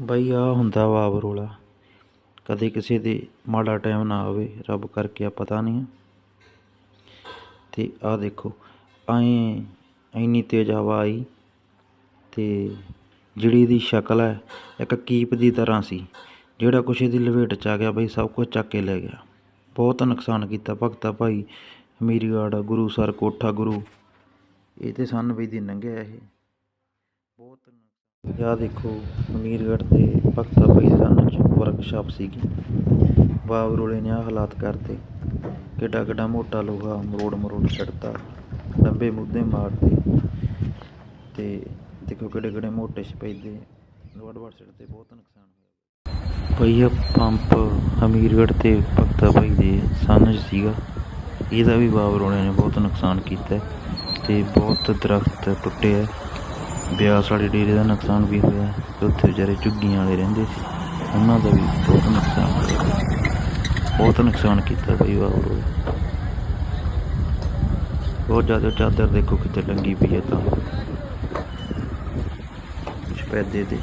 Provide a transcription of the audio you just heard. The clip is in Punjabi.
ਬਈ ਆ ਹੁੰਦਾ ਵਾ ਰੋਲਾ। ਕਦੇ ਕਿਸੇ ਦੇ ਮਾੜਾ ਟਾਈਮ ਨਾ ਆਵੇ, ਰੱਬ ਕਰਕੇ ਆ ਪਤਾ ਨਹੀਂ। ਤੇ ਆ ਦੇਖੋ, ਐਂ ਇੰਨੀ ਤੇਜ਼ ਹਵਾ ਆਈ ਤੇ ਜਿਹੜੀ ਇਹਦੀ ਸ਼ਕਲ ਹੈ, ਇੱਕ ਕੀਪ ਦੀ ਤਰ੍ਹਾਂ ਸੀ। ਜਿਹੜਾ ਕੁਛ ਇਹਦੀ ਲਪੇਟ ਚ ਆ ਗਿਆ ਬਈ, ਸਭ ਕੁਝ ਚੱਕ ਕੇ ਲੈ ਗਿਆ। ਬਹੁਤ ਨੁਕਸਾਨ ਕੀਤਾ ਭਗਤਾ ਭਾਈ ਅਮੀਰਗੜ੍ਹ ਗੁਰੂ ਸਰ, ਕੋਠਾ ਗੁਰੂ। ਇਹ ਤੇ ਸਨ ਵੀ ਦੀ ਲੰਘਿਆ ਇਹ। ਬਹੁਤ ਆ ਦੇਖੋ, ਅਮੀਰਗੜ੍ਹ ਤੇ ਭਗਤਾ ਭਾਈ ਸੰਨ ਚ ਵਰਕਸ਼ਾਪ ਸੀਗੀ। ਬਾਬਰੋਲੇ ਨੇ ਆਹ ਹਾਲਾਤ ਕਰਤੇ। ਕਿੱਡਾ ਕਿੱਡਾ ਮੋਟਾ ਲੋਹਾ, ਮਰੋੜ ਮਰੋੜ ਛੱਡਤਾ ਡੱਬੇ ਮੁੱਦੇ ਮਾਰਤੇ ਤੇ ਦੇਖੋ ਕਿੱਡੇ ਕਿੱਡੇ ਮੋਟੇ ਸਪੈਦੇ ਵੜ ਵੜ ਛੱਡਤੇ ਬਹੁਤ ਨੁਕਸਾਨ ਹੋਇਆ। ਭਈ ਪੰਪ ਅਮੀਰਗੜ੍ਹ ਤੇ ਭਗਤਾ ਭਾਈ ਦੇ ਸਨ 'ਚ ਸੀਗਾ। ਇਹਦਾ ਵੀ ਬਾਬਰੋਲੇ ਨੇ ਬਹੁਤ ਨੁਕਸਾਨ ਕੀਤਾ ਹੈ ਤੇ ਬਹੁਤ ਦਰਖਤ ਟੁੱਟੇ ਹੈ। ਬਿਆਸ ਵਾਲੇ ਡੇਰੇ ਦਾ ਨੁਕਸਾਨ ਵੀ ਹੋਇਆ ਹੈ ਤੇ ਉੱਥੇ ਵਿਚਾਰੇ ਝੁੱਗੀਆਂ ਵਾਲੇ ਰਹਿੰਦੇ ਸੀ। ਉਹਨਾਂ ਦਾ ਵੀ ਬਹੁਤ ਨੁਕਸਾਨ ਹੋਇਆ। ਬਹੁਤ ਨੁਕਸਾਨ ਕੀਤਾ ਬਈ ਬਾਬਰੋਲੇ ਬਹੁਤ ਜ਼ਿਆਦਾ ਚਾਦਰ ਦੇਖੋ ਕਿਤੇ ਲੰਗੀ ਪਈ ਹੈ ਤਾਂ। ਪੈਦੇ ਤੇ।